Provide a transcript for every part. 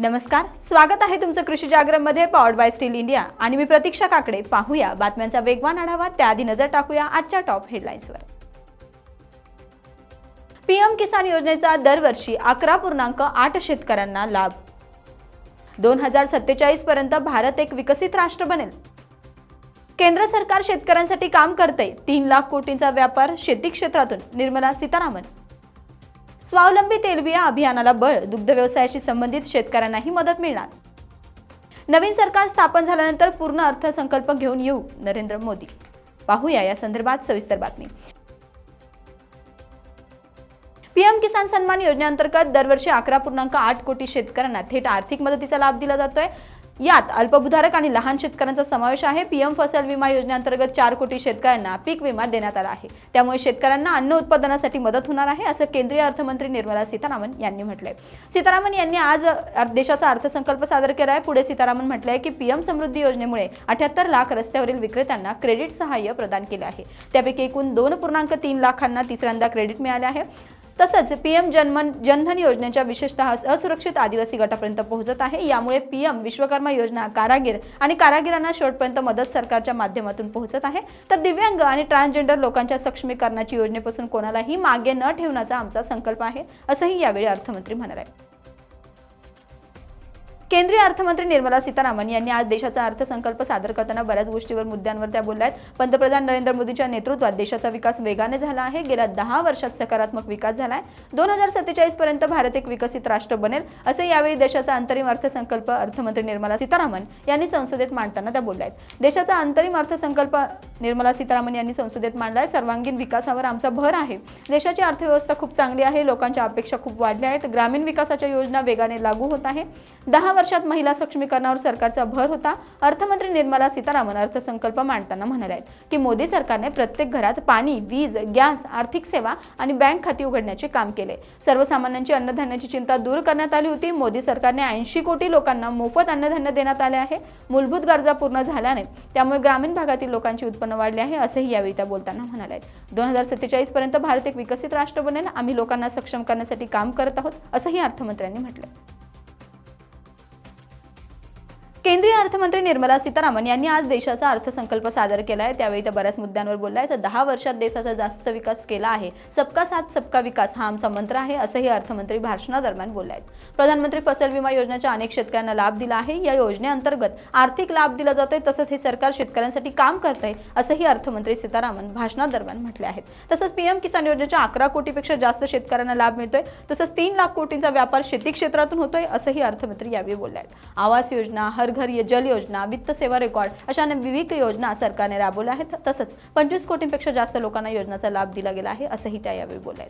नमस्कार स्वागत आहे तुमचं कृषी जागरणमध्ये पॉवर्ड बाय स्टील इंडिया आणि मी प्रतीक्षा काकडे. पाहूया बातम्यांचा वेगवान आढावा त्याआधी नजर टाकूया आजच्या टॉप हेडलाईन्सवर पीएम किसान योजनेचा दरवर्षी अकरा पूर्णांक आठ शेतकऱ्यांना लाभ. दोन हजार सत्तेचाळीस पर्यंत भारत एक विकसित राष्ट्र बनेल. केंद्र सरकार शेतकऱ्यांसाठी काम करते तीन लाख कोटींचा व्यापार शेती क्षेत्रातून. निर्मला सीतारामन. स्वावलंबी तेलबिया अभियानाला बळ दुग्ध व्यवसायाशी संबंधित शेतकऱ्यांनाही मदत मिळणार. नवीन सरकार स्थापन झाल्यानंतर पूर्ण अर्थसंकल्प घेऊन येऊ नरेंद्र मोदी. पाहूया या संदर्भात सविस्तर बातमी. पीएम किसान सन्मान योजनेअंतर्गत दरवर्षी अकरा पूर्णांक आठ कोटी शेतकऱ्यांना थेट आर्थिक मदतीचा लाभ दिला जातोय. यात अल्पभूधारक आणि लहान शेतकऱ्यांचा समावेश आहे. पीएम फसल विमा योजनेअंतर्गत चार कोटी शेतकऱ्यांना पीक विमा देण्यात आला आहे. त्यामुळे शेतकऱ्यांना अन्न उत्पादनासाठी मदत होणार आहे असं केंद्रीय अर्थमंत्री निर्मला सीतारामन यांनी म्हटलंय. सीतारामन यांनी आज देशाचा अर्थसंकल्प सादर केला आहे पुढे सीतारामन म्हटलंय की पीएम समृद्धी योजनेमुळे अठ्याहत्तर लाख रस्त्यावरील विक्रेत्यांना क्रेडिट सहाय्य प्रदान केले आहे. त्यापैकी एकूण दोन पूर्णांक तीन लाखांना तिसऱ्यांदा क्रेडिट मिळाले आहे. तसंच पीएम जनमन जनधन योजनेच्या विशेषतः असुरक्षित आदिवासी गटापर्यंत पोहोचत आहे. यामुळे पीएम विश्वकर्मा योजना कारागीर आणि कारागिरांना शेवटपर्यंत मदत सरकारच्या माध्यमातून पोहोचत आहे. तर दिव्यांग आणि ट्रान्सजेंडर लोकांच्या सक्षमीकरणाची योजनेपासून कोणालाही मागे न ठेवण्याचा आमचा संकल्प आहे असंही यावेळी अर्थमंत्री म्हणाले. केंद्रीय अर्थमंत्री निर्मला सीतारामन यांनी आज देशाचा अर्थसंकल्प सादर करताना बऱ्याच गोष्टीवर मुद्द्यांवर त्या बोलल्या आहेत. पंतप्रधान नरेंद्र मोदींच्या नेतृत्वात देशाचा विकास वेगाने झाला आहे. गेल्या दहा वर्षात सकारात्मक विकास झाला आहे. दोन हजार सत्तेचाळीस पर्यंत भारत एक विकसित राष्ट्र बनेल असे यावेळी देशाचा अंतरिम अर्थसंकल्प अर्थमंत्री निर्मला सीतारामन यांनी संसदेत मांडताना त्या बोलल्या आहेत. देशाचा अंतरिम अर्थसंकल्प निर्मला सीतारामन यांनी संसदेत मांडलाय सर्वांगीण विकासावर आमचा भर आहे. देशाची अर्थव्यवस्था खूप चांगली आहे. लोकांच्या अपेक्षा खूप वाढल्या आहेत. ग्रामीण विकासाच्या योजना वेगाने लागू होत आहे. दहा वर्षात महिला सक्षमीकरणावर सरकारचा भर होता. अर्थमंत्री निर्मला सीतारामन अर्थसंकल्प मांडताना म्हणाले आहेत की मोदी सरकारने प्रत्येक घरात पाणी वीज गॅस आर्थिक सेवा आणि बँक खाती उघडण्याचे काम केले. सर्वसामान्यांची अन्नधान्याची चिंता दूर करण्यात आली होती. मोदी सरकारने ऐंशी कोटी लोकांना मोफत अन्नधान्य देण्यात आले आहे. मूलभूत गरजा पूर्ण झाल्याने त्यामुळे ग्रामीण भागातील लोकांची उत्पन्न वाढले आहे असंही यावेळी त्या बोलताना म्हणाल्या आहेत. दोन हजार सत्तेचाळीस पर्यंत भारत एक विकसित राष्ट्र बनेल. आम्ही लोकांना सक्षम करण्यासाठी काम करत आहोत असंही अर्थमंत्र्यांनी म्हटलं केंद्रीय अर्थमंत्री निर्मला सीतारामन यांनी आज देशाचा अर्थसंकल्प सादर केला आहे त्यावेळी त्या बऱ्याच मुद्द्यांवर बोलल्या. आहेत तर दहा वर्षात देशाचा जास्त विकास केला आहे. सबका साथ सबका विकास हा आमचा मंत्र आहे असंही अर्थमंत्री भाषणादरम्यान बोलले आहेत प्रधानमंत्री फसल विमा योजनेच्या अनेक शेतकऱ्यांना लाभ दिला आहे. या योजनेअंतर्गत आर्थिक लाभ दिला जातोय तसंच हे सरकार शेतकऱ्यांसाठी काम करत आहे असंही अर्थमंत्री सीतारामन भाषणादरम्यान म्हटले आहेत. तसंच पीएम किसान योजनेच्या अकरा कोटीपेक्षा जास्त शेतकऱ्यांना लाभ मिळतोय. तसंच तीन लाख कोटींचा व्यापार शेती क्षेत्रातून होतोय असंही अर्थमंत्री यावेळी बोलले आहेत आवास योजना हर घर जल योजना वित्त सेवा रेकॉर्ड अशा विविध योजना सरकारने राबवल्या आहेत. तसंच पंचवीस कोटींपेक्षा जास्त लोकांना योजनेचा लाभ दिला गेला आहे असंही त्या यावेळी बोलल्या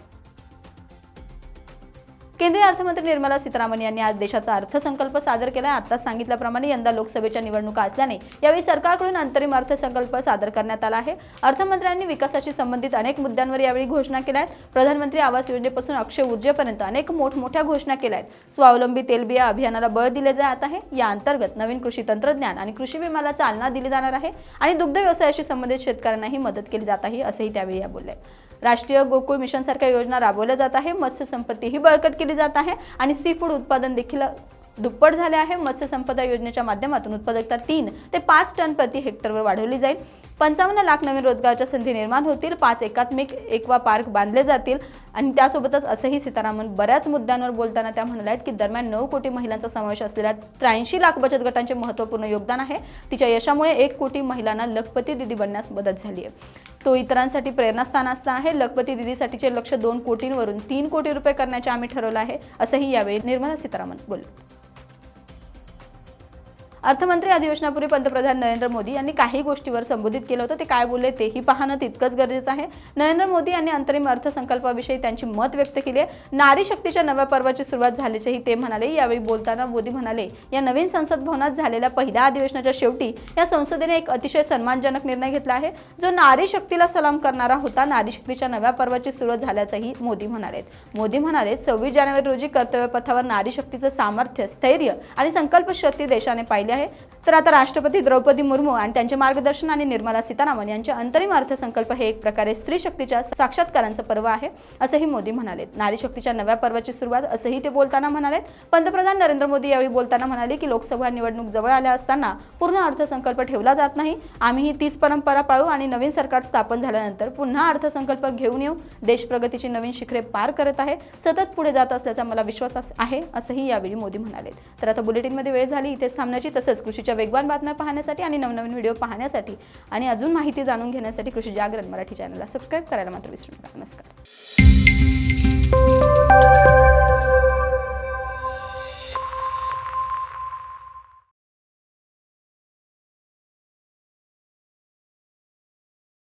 केंद्रीय अर्थमंत्री निर्मला सीतारामन यांनी आज देशाचा अर्थसंकल्प सादर केला आता सांगितल्याप्रमाणे यंदा लोकसभेच्या निवडणुका असल्याने यावेळी सरकारकडून अंतरिम अर्थसंकल्प सादर करण्यात आला आहे. अर्थमंत्र्यांनी विकासाशी संबंधित अनेक मुद्द्यांवर यावेळी घोषणा केल्या आहेत. प्रधानमंत्री आवास योजनेपासून अक्षय ऊर्जेपर्यंत अनेक मोठमोठ्या घोषणा केल्या आहेत. स्वावलंबी तेलबिया अभियानाला बळ दिले जात आहे. या अंतर्गत नवीन कृषी तंत्रज्ञान आणि कृषी विमाला चालना दिली जाणार आहे आणि दुग्ध व्यवसायाशी संबंधित शेतकऱ्यांनाही मदत केली जात आहे असंही त्यावेळी या बोलले राष्ट्रीय गोकुळ मिशन सारख्या योजना राबवल्या जात आहे. मत्स्य संपत्तीही बळकट केली जात आहे आणि सी फूड उत्पादन देखील दुप्पट झाले आहे. मत्स्य संपदा योजनेच्या माध्यमातून उत्पादकता तीन ते पाच टन प्रति हेक्टरवर वाढवली जाईल. पंचावन्न लाख नवीन रोजगाराच्या संधी निर्माण होतील. पाच एकात्मिक एक्वा पार्क बांधले जातील. आणि त्यासोबतच असंही सीतारामन बऱ्याच मुद्द्यांवर बोलताना त्या म्हणाल्या आहेत की दरम्यान नऊ कोटी महिलांचा समावेश असलेल्या त्र्याऐंशी लाख बचत गटांचे महत्त्वपूर्ण योगदान आहे. तिच्या यशामुळे एक कोटी महिलांना लखपती दिदी बनण्यास मदत झाली आहे. तो इतरांसाठी प्रेरणास्थान असता आहे. लखपती दिदीसाठीचे लक्ष दोन कोटींवरून तीन कोटी रुपये करण्याचे आम्ही ठरवलं आहे असंही यावेळी निर्मला सीतारामन बोलले अर्थमंत्री अधिवेशनापूर्वी पंतप्रधान नरेंद्र मोदी यांनी काही गोष्टीवर संबोधित केलं होतं. ते काय बोलले तेही पाहणं तितकंच गरजेचं आहे. नरेंद्र मोदी यांनी अंतरिम अर्थसंकल्पाविषयी त्यांची मत व्यक्त केली आहे. नारी शक्तीच्या नव्या पर्वाची सुरुवात झाल्याचेही ते म्हणाले. यावेळी बोलताना मोदी म्हणाले या नवीन संसद भवनात झालेल्या पहिल्या अधिवेशनाच्या शेवटी या संसदेने एक अतिशय सन्मानजनक निर्णय घेतला आहे. जो नारी शक्तीला सलाम करणारा होता. नारी शक्तीच्या नव्या पर्वाची सुरुवात झाल्याचंही मोदी म्हणाले मोदी म्हणाले सव्वीस जानेवारी रोजी कर्तव्य पथावर नारी शक्तीचं सामर्थ्य स्थैर्य आणि संकल्पशक्ती देशाने पाहिले आली आहे. तर आता राष्ट्रपती द्रौपदी मुर्मू आणि त्यांचे मार्गदर्शन आणि निर्मला सीतारामन यांचे अंतरिम अर्थसंकल्प हे एक प्रकारे स्त्री शक्तीच्या साक्षात्कारांचं पर्व आहे असंही मोदी म्हणाले. नारी शक्तीच्या नव्या पर्वाची सुरुवात असंही ते बोलताना म्हणाले पंतप्रधान नरेंद्र मोदी यावेळी बोलताना म्हणाले की लोकसभा निवडणूक जवळ आल्या असताना पूर्ण अर्थसंकल्प ठेवला जात नाही. आम्हीही तीच परंपरा पाळू आणि नवीन सरकार स्थापन झाल्यानंतर पुन्हा अर्थसंकल्प घेऊन येऊ. देश प्रगतीची नवीन शिखरे पार करत आहे. सतत पुढे जात असल्याचा मला विश्वास आहे असंही यावेळी मोदी म्हणाले. तर आता बुलेटिनमध्ये वेळ झाली इथेच थांबण्याची तसंच कृषीच्या वेगवान बातम्या पाहण्यासाठी आणि नवनवीन व्हिडिओ पाहण्यासाठी आणि अजून माहिती जाणून घेण्यासाठी कृषी जागरण मराठी चॅनलला सबस्क्राईब करायला मात्र विसरू नका. नमस्कार.